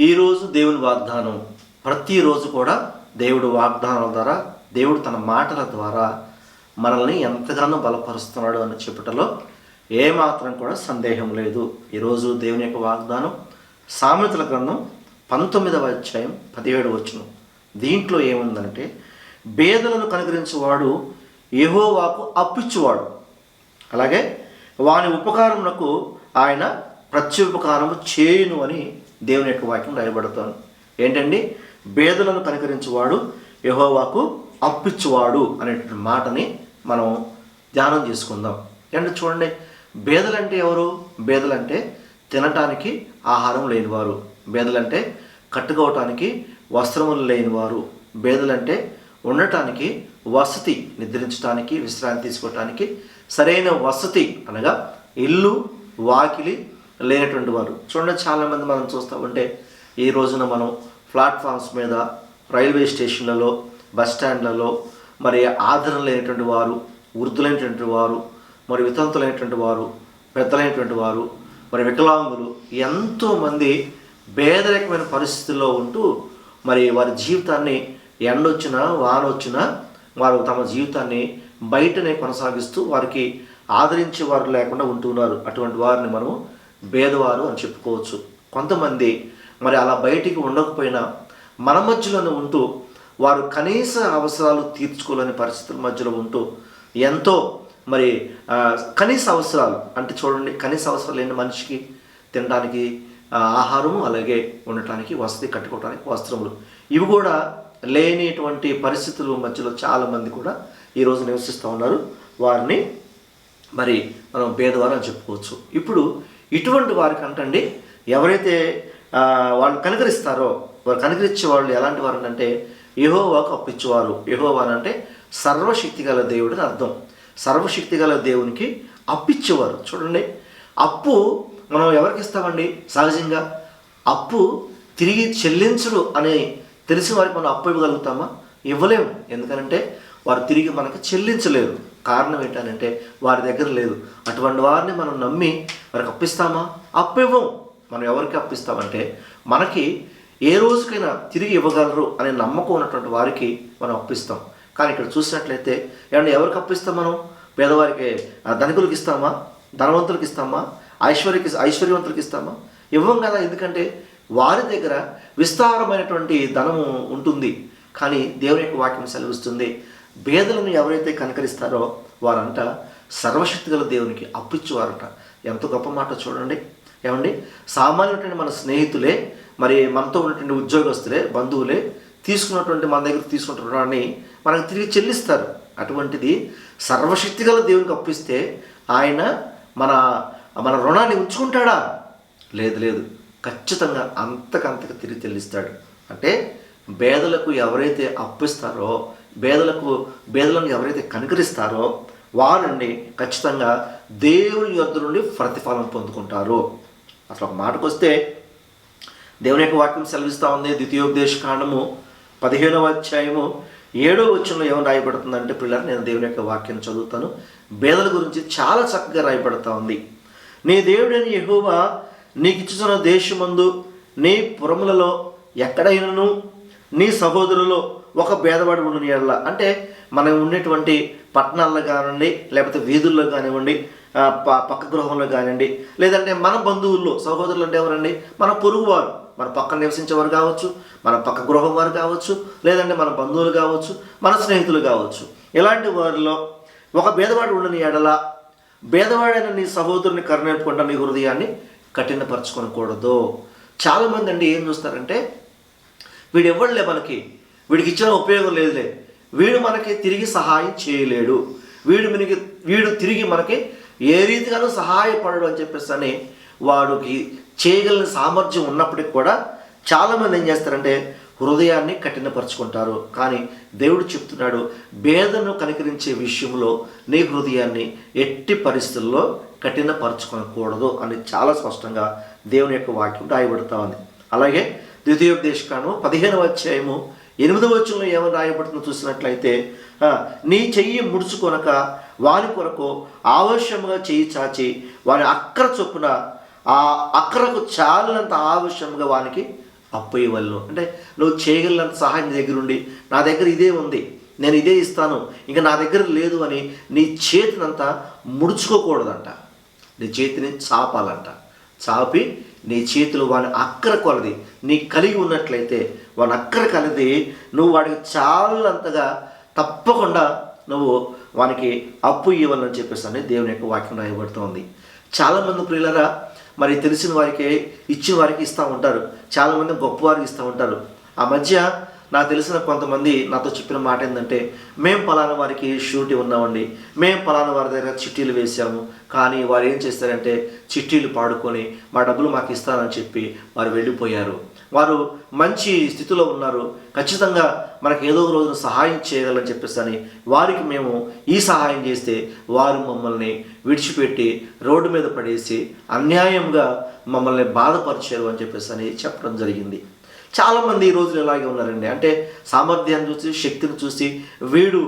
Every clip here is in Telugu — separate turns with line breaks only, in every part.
ఈరోజు దేవుని వాగ్దానం. ప్రతిరోజు కూడా దేవుడు వాగ్దానాల ద్వారా దేవుడు తన మాటల ద్వారా మనల్ని ఎంతగానో బలపరుస్తున్నాడు అని చెప్పుటలో ఏమాత్రం కూడా సందేహం లేదు. ఈరోజు దేవుని యొక్క వాగ్దానం సామెతల గ్రంథం పంతొమ్మిదవ అధ్యాయం పదిహేడు వచ్చును దీంట్లో ఏముందంటే బేదలను కనుగరించేవాడు యహోవాకు అప్పిచ్చువాడు. అలాగే వాని ఉపకారమునకు ఆయన ప్రత్యుపకారము చేయును అని దేవుని యొక్క వాక్యం రాయబడతాను ఏంటండి? బేదలను కనికరించువాడు యహోవాకు అప్పిచ్చువాడు అనేటువంటి మాటని మనం ధ్యానం చేసుకుందాం. ఏంటంటే చూడండి బేదలంటే ఎవరు? బేదలంటే తినటానికి ఆహారం లేనివారు. బేదలంటే కట్టుకోవటానికి వస్త్రములు లేనివారు. బేదలంటే ఉండటానికి వసతి నిద్రించడానికి విశ్రాంతి తీసుకోవటానికి సరైన వసతి అనగా ఇల్లు వాకిలి లేనటువంటి వారు. చూడండి చాలామంది మనం చూస్తూ ఉంటే ఈ రోజున మనం ప్లాట్ఫామ్స్ మీద రైల్వే స్టేషన్లలో బస్ స్టాండ్లలో మరి ఆదరణ లేనటువంటి వారు వృద్ధులైనటువంటి వారు మరి వితంతులైనటువంటి వారు పెద్దలైనటువంటి వారు మరి వికలాంగులు ఎంతోమంది భేదరకమైన పరిస్థితుల్లో ఉంటూ మరి వారి జీవితాన్ని ఎండొచ్చినా వానొచ్చినా వారు తమ జీవితాన్ని బయటనే కొనసాగిస్తూ వారికి ఆదరించే వారు లేకుండా ఉంటున్నారు అటువంటి వారిని మనము భేదవారు అని చెప్పుకోవచ్చు. కొంతమంది మరి అలా బయటికి ఉండకపోయినా మన మధ్యలోనే ఉంటూ వారు కనీస అవసరాలు తీర్చుకోలేని పరిస్థితుల మధ్యలో ఉంటూ ఎంతో మరి కనీస అవసరాలు అంటే చూడండి కనీస అవసరాలు లేని మనిషికి తినడానికి ఆహారము అలాగే ఉండటానికి వసతి కట్టుకోవడానికి వస్త్రములు. ఇవి కూడా లేనిటువంటి పరిస్థితుల మధ్యలో చాలామంది కూడా ఈరోజు నివసిస్తూ ఉన్నారు. వారిని మరి మనం పేదవారు అని చెప్పుకోవచ్చు. ఇప్పుడు ఇటువంటి వారికి అంటండి ఎవరైతే వాళ్ళు కనుకరిస్తారో వారు కనుకరించే వాళ్ళు ఎలాంటి వారు అంటే యహోవాకు అప్పించేవారు యహోవా అంటే సర్వశక్తి గల దేవుడు అని అర్థం. సర్వశక్తి గల దేవునికి అప్పిచ్చేవారు. చూడండి అప్పు మనం ఎవరికి ఇస్తామండి? సహజంగా అప్పు తిరిగి చెల్లించడు అని తెలిసిన వారికి మనం అప్పు ఇవ్వగలుగుతామా? ఇవ్వలేము. ఎందుకనంటే వారు తిరిగి మనకు చెల్లించలేరు. కారణం ఏంటంటే వారి దగ్గర లేదు. అటువంటి వారిని మనం నమ్మి వారికి అప్పిస్తామా? అప్పివ్వం. మనం ఎవరికి అప్పిస్తామంటే మనకి ఏ రోజుకైనా తిరిగి ఇవ్వగలరు అనే నమ్మకం ఉన్నటువంటి వారికి మనం అప్పిస్తాం. కానీ ఇక్కడ చూసినట్లయితే ఏమన్నా ఎవరికి అప్పిస్తాం మనం? పేదవారికి ఆ, ధనికులకు ఇస్తామా? ధనవంతులకు ఇస్తామా? ఐశ్వర్యకి ఐశ్వర్యవంతులకు ఇస్తామా? ఇవ్వం కదా. ఎందుకంటే వారి దగ్గర విస్తారమైనటువంటి ధనము ఉంటుంది. కానీ దేవుని యొక్క వాక్యం సెలవిస్తుంది. పేదలను ఎవరైతే కనకరిస్తారో వారంట సర్వశక్తి గల దేవునికి అప్పిచ్చేవారట. ఎంత గొప్ప మాట చూడండి. ఏమండి? సామాన్యటువంటి మన స్నేహితులే మరి మనతో ఉన్నటువంటి ఉద్యోగస్తులే బంధువులే తీసుకున్నటువంటి మన దగ్గర తీసుకున్న రుణాన్ని మనకు తిరిగి చెల్లిస్తారు. అటువంటిది సర్వశక్తి గల దేవునికి అప్పిస్తే ఆయన మన మన రుణాన్ని ఉంచుకుంటాడా? లేదు లేదు. ఖచ్చితంగా అంతకంతకు తిరిగి చెల్లిస్తాడు. అంటే పేదలకు ఎవరైతే అప్పిస్తారో పేదలకు పేదలను ఎవరైతే కనుకరిస్తారో వారండి ఖచ్చితంగా దేవుని యొద్ నుండి ప్రతిఫలం పొందుకుంటారు. అసలు ఒక మాటకు వస్తే దేవుని యొక్క వాక్యం సెలవిస్తూ ఉంది. ద్వితీయోపదేశ కాండము పదిహేనవ అధ్యాయము ఏడో వచ్చంలో ఏమని రాయబడుతుందంటే పిల్లలు నేను దేవుని యొక్క వాక్యం చదువుతాను. బేదల గురించి చాలా చక్కగా రాయబడతా ఉంది. నీ దేవుడైన యహోవా నీకు ఇచ్చిన దేశమందు నీ పురములలో ఎక్కడైనను నీ సహోదరులో ఒక భేదవాడు ఉండని ఎడల. అంటే మనం ఉండేటువంటి పట్టణాల్లో కానివ్వండి లేకపోతే వీధుల్లో కానివ్వండి పక్క గృహంలో కానివ్వండి లేదంటే మన బంధువుల్లో సహోదరులు అంటే ఎవరండి? మన పొరుగువారు. మన పక్కన నివసించేవారు కావచ్చు మన పక్క గృహం వారు కావచ్చు లేదంటే మన బంధువులు కావచ్చు మన స్నేహితులు కావచ్చు. ఇలాంటి వారిలో ఒక భేదవాడు ఉండని ఎడల భేదవాడైన నీ సహోదరుని కరుణేపుకుంటా నీ హృదయాన్ని కఠినపరచుకోకూడదు చాలామంది అండి ఏం చూస్తారంటే వీడు మనకి? వీడికి ఇచ్చిన ఉపయోగం లేదులే. వీడు మనకి తిరిగి సహాయం చేయలేడు. వీడు మనకి వీడు తిరిగి మనకి ఏ రీతిగానూ సహాయపడడు అని చెప్పేసి అని వాడికి చేయగలిగిన సామర్థ్యం ఉన్నప్పటికి కూడా చాలామంది ఏం చేస్తారంటే హృదయాన్ని కఠినపరుచుకుంటారు. కానీ దేవుడు చెప్తున్నాడు భేదను కనికరించే విషయంలో నీ హృదయాన్ని ఎట్టి పరిస్థితుల్లో కఠినపరచుకోకూడదు అని చాలా స్పష్టంగా దేవుని యొక్క వాక్యం రాయబడుతూ ఉంది. అలాగే ద్వితీయోపదేశకాను పదిహేనవ అధ్యాయము ఎనిమిదవ వచనంలో ఏమని రాయబడుతుందో చూసినట్లయితే నీ చెయ్యి ముడుచుకొనక వారి కొరకు ఆవశ్యముగా చెయ్యి చాచి వారి అక్కర చొప్పున ఆ అక్కరకు చాలినంత ఆవశ్యముగా వానికి అప్పు ఇవ్వలను అంటే నువ్వు చేయగలిగినంత సహాయం నీ దగ్గర ఉండి నా దగ్గర ఇదే ఉంది నేను ఇదే ఇస్తాను ఇంకా నా దగ్గర లేదు అని నీ చేతినంతా ముడుచుకోకూడదంట. నీ చేతిని చాపాలంట. చాపి నీ చేతులు వాని అక్కర కొలది. నీ కలిగి ఉన్నట్లయితే వాని అక్కర కలిది నువ్వు వాడికి చాలంతగా తప్పకుండా నువ్వు వానికి అప్పు ఇవ్వాలని చెప్పేసి అని దేవుని యొక్క వాక్యం రాయబడుతోంది. చాలామంది ప్రియులరా మరి తెలిసిన వారికి ఇచ్చిన వారికి ఇస్తూ ఉంటారు. చాలామంది గొప్పవారికి ఇస్తూ ఉంటారు. ఆ మధ్య నాకు తెలిసిన కొంతమంది నాతో చెప్పిన మాట ఏంటంటే మేము పలానా వారికి షూరిటీ ఉన్నామండి. మేము పలానా వారి దగ్గర చిట్టీలు వేసాము కానీ వారు ఏం చేస్తారంటే చిట్టీలు పాడుకొని మా డబ్బులు మాకు ఇస్తానని చెప్పి వారు వెళ్ళిపోయారు. వారు మంచి స్థితిలో ఉన్నారు. ఖచ్చితంగా మనకు ఏదో ఒక రోజున సహాయం చేయగలని చెప్పేసి అని వారికి మేము ఈ సహాయం చేస్తే వారు మమ్మల్ని విడిచిపెట్టి రోడ్డు మీద పడేసి అన్యాయంగా మమ్మల్ని బాధపరిచారు అని చెప్పేసి అని చెప్పడం జరిగింది. చాలామంది ఈ రోజులు ఇలాగే ఉన్నారండి? అంటే సామర్థ్యాన్ని చూసి శక్తిని చూసి వీడు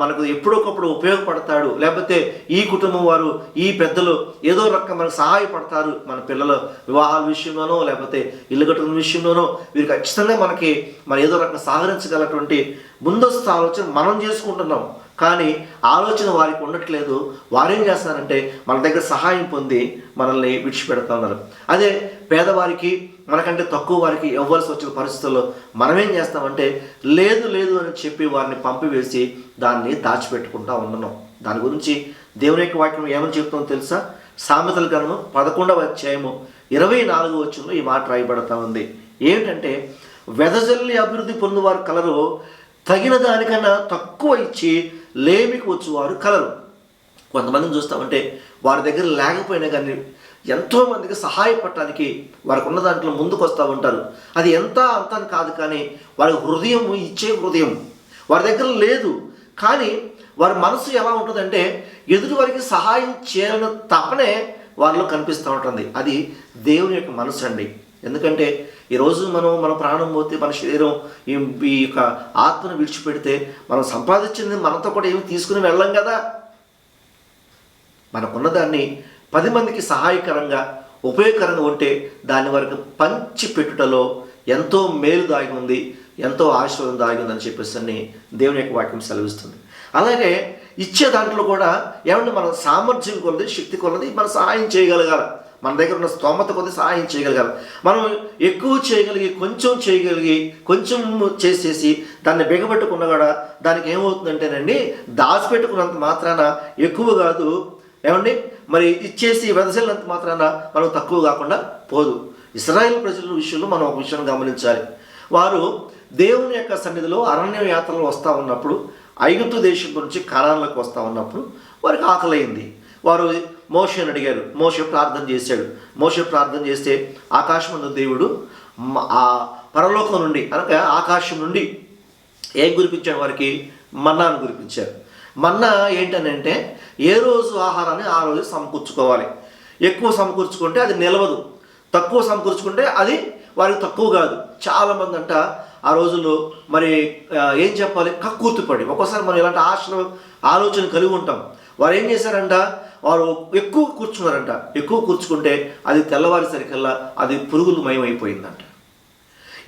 మనకు ఎప్పుడొకప్పుడు ఉపయోగపడతాడు. లేకపోతే ఈ కుటుంబం వారు ఈ పెద్దలు ఏదో రకం మనకు సహాయపడతారు. మన పిల్లల వివాహాల విషయంలోనో లేకపోతే ఇల్లు కట్టుకున్న విషయంలోనో వీరు ఖచ్చితంగా మనకి మన ఏదో రకంగా సహకరించగలటువంటి ముందస్తు ఆలోచన మనం చేసుకుంటున్నాం. కానీ ఆలోచన వారికి ఉండట్లేదు. వారేం చేస్తున్నారంటే మన దగ్గర సహాయం పొంది మనల్ని విడిచిపెడతా ఉన్నారు. అదే పేదవారికి మనకంటే తక్కువ వారికి ఇవ్వాల్సి వచ్చిన పరిస్థితుల్లో మనమేం చేస్తామంటే లేదు లేదు అని చెప్పి వారిని పంపివేసి దాన్ని దాచిపెట్టుకుంటా ఉండను దాని గురించి దేవుని యొక్క వాక్యం ఏమని చెప్తుందో తెలుసా? సామెతల గ్రంథం పదకొండవ అధ్యాయము ఇరవై నాలుగు వచ్చంలో ఈ మాట రాయబడతా ఉంది. ఏమిటంటే వెదజల్లి అభివృద్ధి పొందువారు కలరు తగిన దానికన్నా తక్కువ ఇచ్చి లేమికి వచ్చేవారు కలరు. కొంతమందిని చూస్తామంటే వారి దగ్గర లేకపోయినా కానీ ఎంతోమందికి సహాయపడటానికి వారికి ఉన్న దాంట్లో ముందుకు వస్తూ ఉంటారు. అది ఎంత అంత కాదు కానీ వారి హృదయం ఇచ్చే హృదయం. వారి దగ్గర లేదు. కానీ వారి మనసు ఎలా ఉంటుందంటే ఎదుటి వారికి సహాయం చేయాలని తపనే వారిలో కనిపిస్తూ ఉంటుంది. అది దేవుని యొక్క మనసు అండి. ఎందుకంటే ఈరోజు మనం మన ప్రాణం పోతే మన శరీరం ఈ ఈ యొక్క ఆత్మను విడిచిపెడితే మనం సంపాదించింది మనతో కూడా ఏమి తీసుకుని వెళ్ళం కదా? మనకున్న దాన్ని పది మందికి సహాయకరంగా ఉపయోగకరంగా ఉంటే దాని వరకు పంచి పెట్టుటలో ఎంతో మేలు దాగి ఉంది ఎంతో ఆశీర్వాదం దాగి ఉందని చెప్పేసి దేవుని యొక్క వాక్యం సెలవిస్తుంది. అలాగే ఇచ్చే దాంట్లో కూడా ఏమంటే మన సామర్థ్యం కొలది శక్తి కొలది మనం సహాయం చేయగలగాలి. మన దగ్గర ఉన్న స్తోమత కొద్ది సహాయం చేయగలగాలి. మనం ఎక్కువ చేయగలిగి కొంచెం చేయగలిగి కొంచెం చేసేసి దాన్ని బిగబెట్టుకున్న కూడా దానికి ఏమవుతుందంటేనండి దాచిపెట్టుకున్నంత మాత్రాన ఎక్కువ కాదు ఏమండి? మరి ఇచ్చేసి వెదజల్లంత మాత్రాన మనం తక్కువ కాకుండా పోదు. ఇస్రాయేల్ ప్రజల విషయంలో మనం ఒక విషయం గమనించాలి. వారు దేవుని యొక్క సన్నిధిలో అరణ్య యాత్రలు వస్తూ ఉన్నప్పుడు ఐగుప్తు దేశం నుంచి కణాలకు వస్తూ ఉన్నప్పుడు వారికి ఆకలైంది. వారు మోషని అడిగారు. మోష ప్రార్థన చేశాడు. మోష ప్రార్థన చేస్తే ఆకాశమందు దేవుడు ఆ పరలోకం నుండి అనగా ఆకాశం నుండి ఏం గురిపించాడు వారికి? మన్నాను గురిపించారు మన్నా ఏంటనంటే ఏ రోజు ఆహారాన్ని ఆ రోజు సమకూర్చుకోవాలి. ఎక్కువ సమకూర్చుకుంటే అది నిలవదు. తక్కువ సమకూర్చుకుంటే అది వారికి తక్కువ కాదు. చాలామంది అంట ఆ రోజుల్లో మరి ఏం చెప్పాలి? కక్కుర్తిపడి ఒక్కోసారి మనం ఇలాంటి ఆశలు ఆలోచన కలిగి ఉంటాం. వారు ఏం చేశారంట? వారు ఎక్కువ కూర్చున్నారంట. ఎక్కువ కూర్చుకుంటే అది తెల్లవారిసరికల్లా అది పురుగులు మయమైపోయిందంట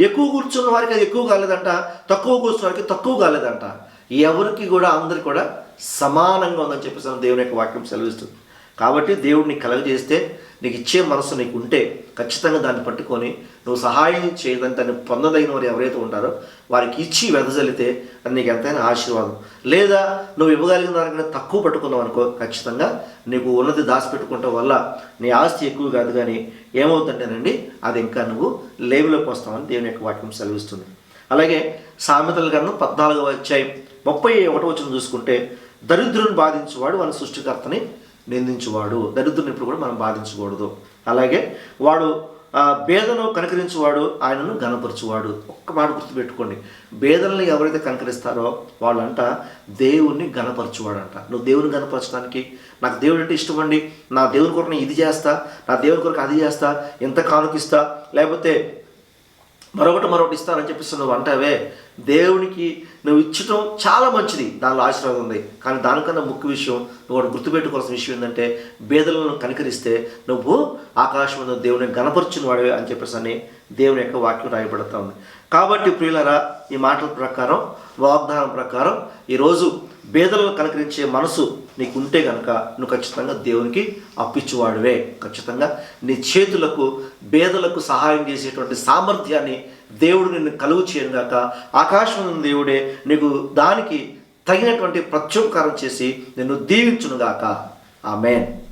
ఎక్కువ కూర్చున్న వారికి అది ఎక్కువ కాలేదంట. తక్కువ కూర్చున్న వారికి తక్కువ కాలేదంట. ఎవరికి కూడా అందరికి కూడా సమానంగా ఉందని చెప్పేసి దేవుని యొక్క వాక్యం సెలవిస్తుంది. కాబట్టి దేవుడిని కలగజేస్తే నీకు ఇచ్చే మనసు నీకు ఉంటే ఖచ్చితంగా దాన్ని పట్టుకొని నువ్వు సహాయం చేయదని దాన్ని పొందదగిన వారు ఎవరైతే ఉంటారో వారికి ఇచ్చి వెదజల్లితే అది నీకు ఎంతైనా ఆశీర్వాదం. లేదా నువ్వు ఇవ్వగలిగిన దానికన్నా తక్కువ పట్టుకున్నావు అనుకో ఖచ్చితంగా నీకు ఉన్నది దాచిపెట్టుకుంటాం వల్ల నీ ఆస్తి ఎక్కువ కాదు కానీ ఏమవుతుంటేనండి అది ఇంకా నువ్వు లేవులోకి వస్తావని దేవుని యొక్క వాక్యం సెలవిస్తుంది. అలాగే సామెతలు కన్నా పద్నాలుగవ అధ్యాయం ముప్పై ఒకటి వచ్చిన చూసుకుంటే దరిద్రుని బాధించువాడు వాళ్ళ సృష్టికర్తని నిందించువాడు. దరిద్రుని ఇప్పుడు కూడా మనం బాధించకూడదు. అలాగే వాడు ఆ, బేదను ఆయనను గనపరచువాడు ఒక్క మాట గుర్తుపెట్టుకోండి. భేదలను ఎవరైతే కనకరిస్తారో వాళ్ళంట దేవుణ్ణి గనపరచువాడంట నువ్వు దేవుని గనపరచడానికి నాకు దేవుడు అంటే ఇష్టం అండి నా దేవుని కొరకు నేను ఇది చేస్తా. నా దేవుని కొరకు అది చేస్తా. ఇంత కానుకిస్తా. లేకపోతే మరొకటి మరొకటి ఇస్తానని చెప్పేసి నువ్వు అంటావే. దేవునికి నువ్వు ఇచ్చటం చాలా మంచిది. దానిలో ఆశీర్వాదం ఉంది. కానీ దానికన్నా ముఖ్య విషయం నువ్వు ఒకటి గుర్తుపెట్టుకోవాల్సిన విషయం ఏంటంటే బేదలను కనికరిస్తే నువ్వు ఆకాశం దేవుని గణపరుచుని వాడివే అని చెప్పేసి అని దేవుని యొక్క వాక్యం రాయబడుతూ ఉంది. కాబట్టి ప్రియులరా ఈ మాటల ప్రకారం వాగ్దానం ప్రకారం ఈరోజు బేదలను కలకరించే మనసు నీకు ఉంటే కనుక నువ్వు ఖచ్చితంగా దేవునికి అప్పించువాడువే ఖచ్చితంగా నీ చేతులకు బేదలకు సహాయం చేసేటువంటి సామర్థ్యాన్ని దేవుడు నిన్ను కలుగు చేయను గాక. ఆకాశం దేవుడే నీకు దానికి తగినటువంటి ప్రత్యుపకారం చేసి నిన్ను దీవించునుగాక ఆమెన్.